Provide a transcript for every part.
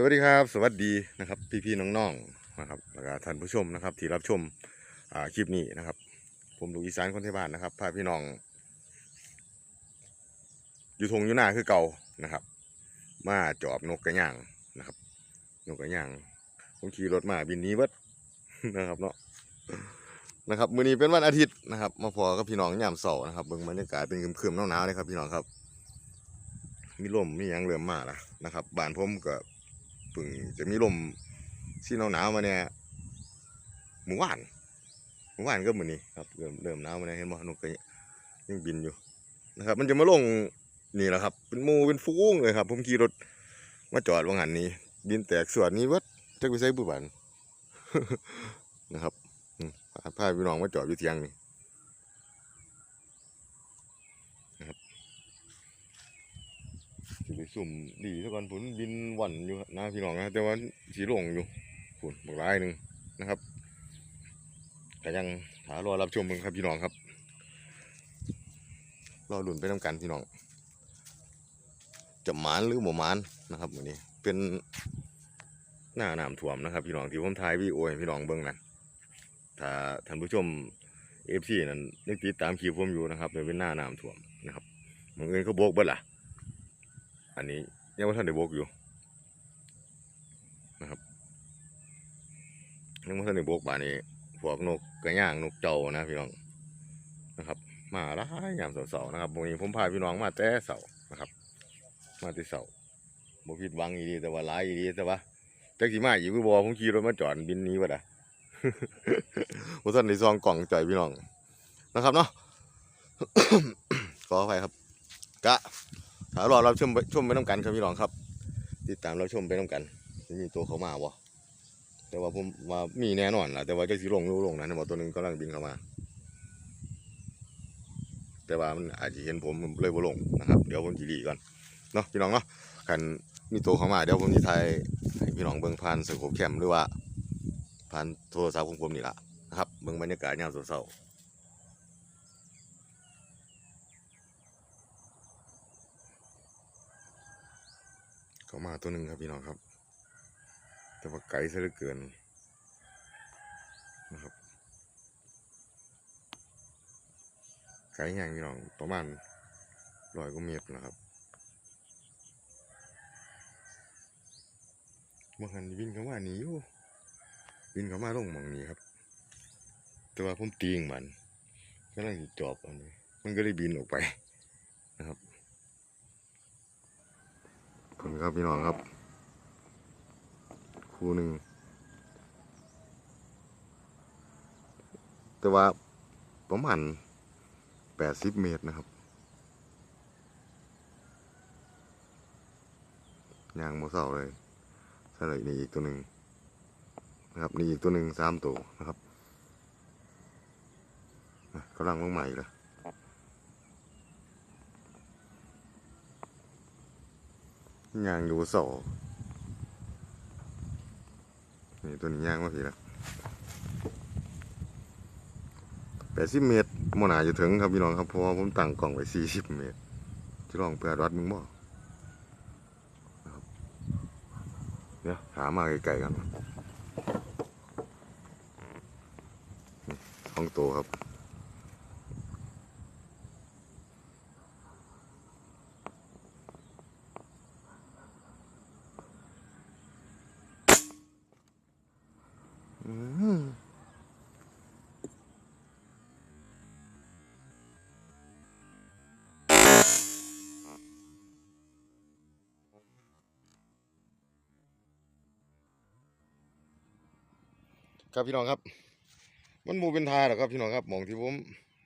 สวัสดีครับ สวัสดีนะครับพี่พี่ๆน้องๆนะครับแล้วก็ท่านผู้ชมนะครับ ที่รับชมคลิปนี้นะครับ ผมลูกอีสานคนที่บ้านนะครับพาพี่น้อง อยู่ทงอยู่หน้าคือเก่านะครับ มาจอบนกกระย่างนะครับ นกกระย่างผมขี่รถมาบินนี้เบิดนะครับเนาะนะครับมื้อนี้เป็นวันอาทิตย์นะครับ มาพอกับพี่น้องยามเสาร์นะครับเบิ่งบรรยากาศเป็นครึมๆหนาวๆเลยครับ พี่น้องครับ มีลมมีหยังเริ่มมาแล้วนะครับบ้านผมก็เพิ่งจะมีลมที่หนาวๆมาเนี่ยหมู่บ้านหมู่บ้านก็เหมือนนี้ครับเริ่มเริ่มหนาวมาเนี่ยเห็นบ่นกก็ยังบินอยู่นะครับ มันจะมาลงนี่แหละครับ เป็นมูเป็นฟูงเลยครับ ผมขี่รถมาจอดวางหันนี้บินแตกส่วนนี้วัดจักไปใส่บุบันนะครับพาพาพี่น้องมาจอดอยู่เทียงนี่ ไปสุ่มดีซะก่อนผลบินหวันอยู่นะพี่น้องนะแต่ว่าสีหลงอยู่ฝนบักรายหนึ่งนะครับก็ยังหารอรับชมมึงครับพี่น้องครับรอหลุนไปน้ำกันพี่น้อง จะหมานหรือหมูมานนะครับวันนี้เป็นหน้าน้ำท่วมนะครับ พี่น้องที่ผมถ่ายวีโอให้พี่น้องเบิ่งนั่นถ้าท่านผู้ชมเอฟซีนั้นยังติดตามคลิปผมอยู่นะครับเป็นหน้าน้ำท่วมนะครับบางเอิญเขาโบกเบิดล่ะ อันนี้ยังไม่ทันได้บกอยู่นะครับยังไม่ทันได้บกบานนี้พวกนกกระย่างนกเจ้านะพี่น้องนะครับ มาหลายยามเสาร์นะครับวันนี้ผมพาพี่น้องมาแต่เสาร์นะครับ มาแต่เสาร์บ่ผิดหวังอีดีแต่ว่าหลายอีดีแต่ว่าจักสิมาอยู่คือบอผมขี่รถมาจอดบินนี้ว่าด่ะผมท่นในซองกล่องจ่อยพี่น้องนะครับเนาะขออภัยครับ กะ ถ้ารอเราชมไปชมไปน้ำกันครับพี่น้องครับ ติดตามเราชมไปน้ำกันมีตัวเขามาบ่แต่ว่าผมว่ามีแน่นอนล่ะแต่ว่าจะสิลงรือลงนะบอกตัวนึงกำลังบินเข้ามา แต่ว่ามันอาจจะเห็นผมเลยบ่ลงนะครับเดี๋ยวผมจีรีก่อนเนาะพี่น้องเนาะกันมีตัวเขามาเดี๋ยวผมจะถ่ายให้พี่น้องเบิ่งผ่านสโคปแคมหรือว่าผ่านโทรศัพท์ของผมนี่ล่ะนะครับเบิ่งบรรยากาศยามเช้าๆ เข้ามาตัวหนึ่งครับพี่น้องครับ แต่ว่าไกลซะเหลือเกินนะครับไกลอย่างพี่น้องประมาณร้อยกว่าเมตรนะครับบางคันวินเขามาหนีอยู่วินเขามาลงมองนี้ครับ แต่ว่าผมตีงมันก็เลยจอบอันนี้ มันก็เลยบินออกไปนะครับ ขอบคุณครับพี่น้องครับ คู่หนึ่งแต่ว่าประมาณแปดสิบเมตรนะครับยางโมเสาเลยใช่เลยนี่อีกตัวหนึ่งนะครับนี่อีกตัวหนึ่งสามตัวนะครับกำลังลงใหม่เลย ย่างอยู่สานี่ตัวนี้ย่างมาพี่ละแปดสิบเมตรมนาจะถึงครับพี่น้องครับเพราะว่าผมตั้งกล่องไว้สี่สิบเมตรจะลองเปิดวัดมึงบ่เดี๋ยหามาไกลๆกันนี่ท้องโตครับ ครับพี่น้องครับ มันมูเป็นทาหรอกครับพี่น้องครับมองที่ผม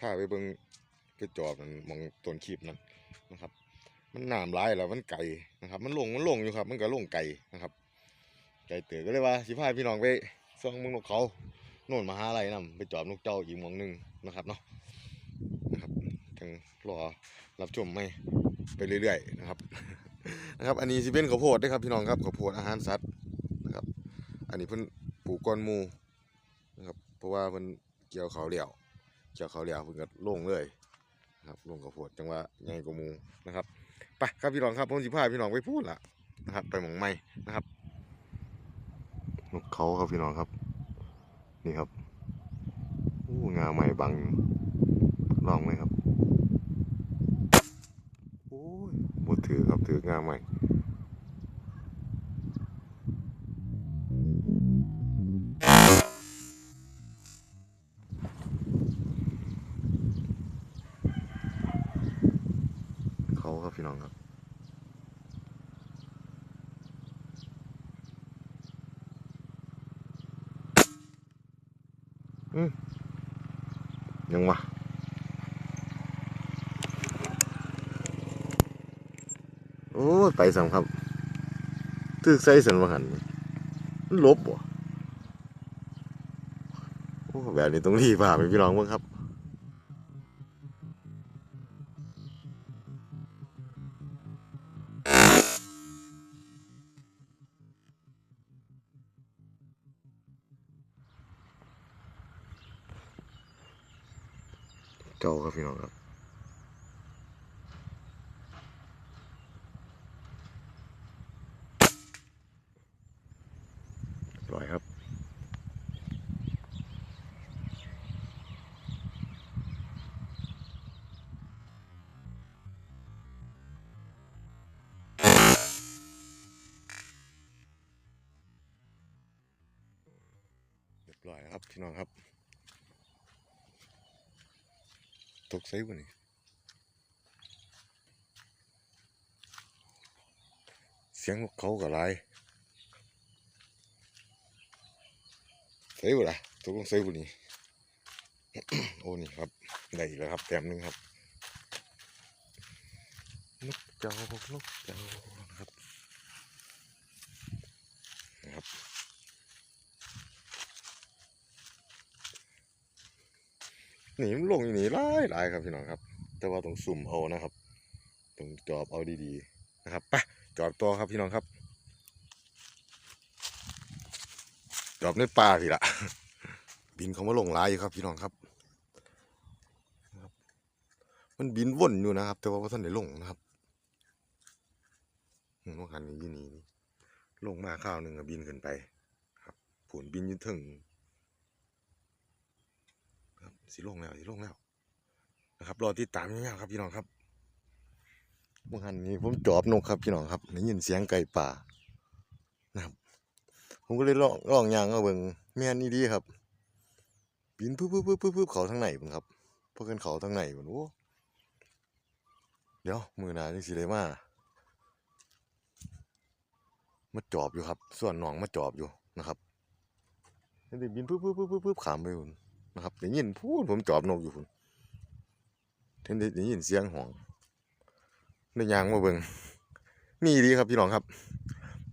พาไปเบิ่งไปจอบนั่นมองต้นขีบนั้นนะครับ มันน้ำร้ายแล้วมันไก่นะครับ มันลงมันลงอยู่ครับ มันก็ลงไก่นะครับ ไก่เตือก็เลยว่าสิพาพี่น้องไปส่องมึงนกเขาโน่นมาหาลัยนํไปจอบนกเจ้าอีกมองหนึงนะครับเนาะนะครับจังรอรับชมไม่ไปเรื่อยๆนะครับนะครับ อันนี้สิเป็นข้าวโพดด้อครับพี่น้องครับข้าวโพดอาหารสัตว์นะครับ อันนี้เพิ่นปลูกก้อนมู รับเพราะว่าเพิ่นเกี่ยวเขาเหลี่ยวเกี่ยวเขาเหลี่ยวเพิ่นก็ลงเลยนะครับลงข้าวโพดจังว่าใหญ่กว่ามูนะครับไปครับพี่น้องครับผมสิพาพี่น้องไปพูดละนะครับ ไปหมองไม้นะครับนกเขาครับพี่น้องครับ นี่ครับอู้งาใหม่บังลองไหมครับโอ้ยบดถือครับถืองาใหม่ พี่น้องครับยังวะโอ้ไปสามครับตึกใส่สันวหันมันลบบ่โอ้แบบนี้ต้องรีบพาไปพี่น้องบ้างครับ เจ้าครับพี่น้องครับปล่อยครับเรียบร้อยครับพี่น้องครับ ตกไซส์วันนี้เสียงเขากับไรไซส์วันละตกลงไซส์วันนี้โอ้นี่ครับได้อีกแล้วครับแต้มหนึ่งครับนกเจ้านกเจ้านะครับนะครับ หนีมันลงอยู่นี่หลายหลายครับพี่น้องครับ แต่ว่าต้องสุ่มเอานะครับต้องจอบเอาดีๆนะครับไปจอบตัวครับพี่น้องครับ จอบในป่าพี่ละบินเขามาลงหลายอยู่ครับพี่น้องครับ มันบินว่นอยู่นะครับ แต่ว่าท่านได้ลงนะครับว่าคันนี้ยี่นี่นี่ลงมาข้าวหนึ่งก็บินขึ้นไป ครับผุนบินยืนถึง สิลงแล้วสิลงแล้วนะครับรอติดตามยาวๆครับพี่น้องครับเมื่อหันนี้ผมจอบนกครับพี่น้องครับได้ยินเสียงไก่ป่านะครับ ผมก็เลยลองลองยางเอาเบิ่งแม่นนี่ดีครับบินปึ๊บปึ๊บปึ๊บปึ๊บเขาทางไหนพุ่นครับเพราะกันเขาทางไหนพุ่นโอ้เดี๋ยวมือหนาจังสิได้มามาจอบอยู่ครับ ส่วนน้องมาจอบอยู่นะครับนแต่บินปึ๊บปึ๊บปึ๊บปึ๊บขามไปพุ่น นะครับได้ยินพูดผมจอบนกอยู่พุ่นเห็นได้ได้ยินเสียงห้องได้ยางมาเบิงมีดีครับพี่น้องครับ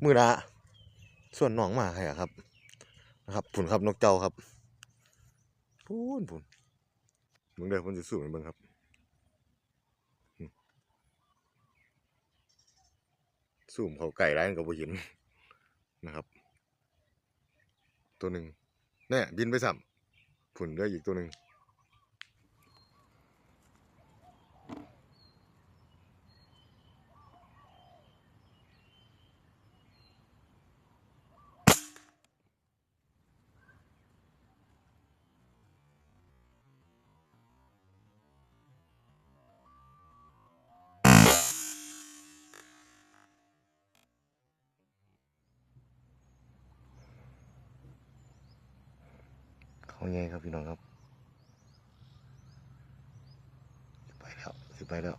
มือละส่วนน้องมาให้อะครับ นะครับผุนครับนกเจ้าครับพูนผุนมึงได้ผมจะสู้มันเบิงครับสู้เขาไก่ร้ายกับบ่เห็นนะครับ ตัวหนึ่งเนี่ยบินไปซ้ำ ผุ่นด้วยอีกตัวหนึ่ง เขาไงครับพี่น้องครับไปแล้วสิไปแล้ว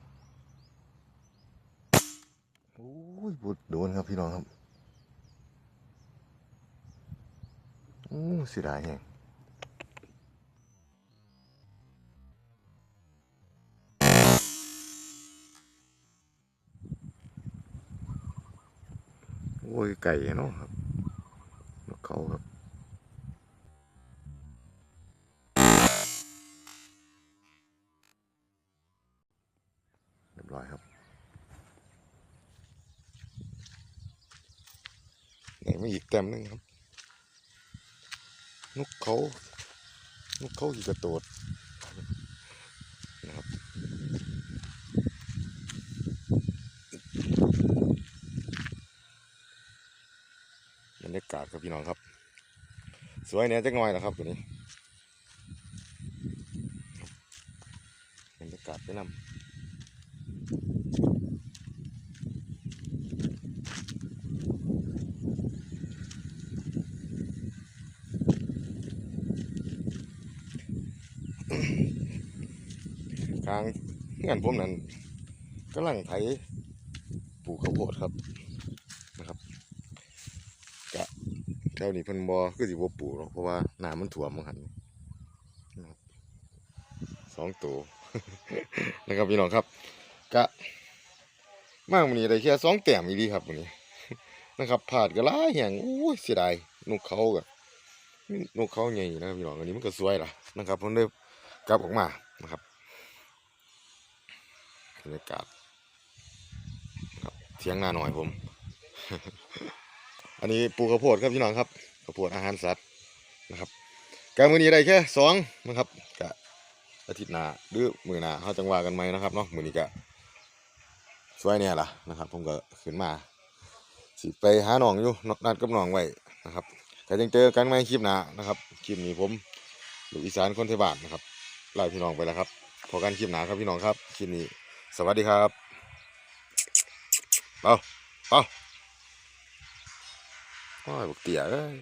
โอ้ยบุดโดนครับพี่น้องครับโอ้เสียดายแฮงโอ้ยไก่เนาะครับนกเขาครับ ไหนมาอีกแต้มหนึงครับ นกเขานกเขาอีกกระโดดนะครับบรรยากาศครับพี่น้องครับ สวยเนี่ยจักหน่อยนะครับตัวนี้บรรยากาศไปนำทางเงื่อนผมนั้นกำลังไถปลูกข้าวโพดครับนะครับกะแถวนี้เพิ่นบ่คือสิบ่ปลูกหรอกเพราะว่าน้ำมันท่วมมันหันนะครับสองตัวนะครับพี่น้องครับกะมากมื้อนี้ได้แค่สองแต้มอีหลีครับมื้อนี้นะครับพลาดก็หลาแห่งโอ้ยเสียดายนกเขาก็นกเขาใหญ่นะครับพี่น้องอันนี้มันก็สวยล่ะนะครับผมเลยกลับออกมานะครับ บรรยากาศครับเทียงนาหน่อยผม อันนี้ปลูกข้าวโพดครับพี่น้องครับข้าวโพดอาหารสัตว์นะครับการมือนี้ได้แค่สองนะครับกะอาทิตย์หน้าหรือมือหน้าเขาจังหว่ากันไหมนะครับเนาะมือนี้กะสวยเนี่ยล่ะนะครับ ผมก็ขึ้นมาสิไปหาหนองอยู่นัดกับหนองไว้นะครับก็ยังเจอกันไหมคลิปหน้านะครับคลิปนี้ผมลูกอีสานคนไทยบานนะครับลาพี่น้องไปแล้วครับพอกันคลิปหน้าครับพี่น้องครับคลิปนี้ สวัสดีครับเอาเอาโอ้ยบุกเตี่ยเลย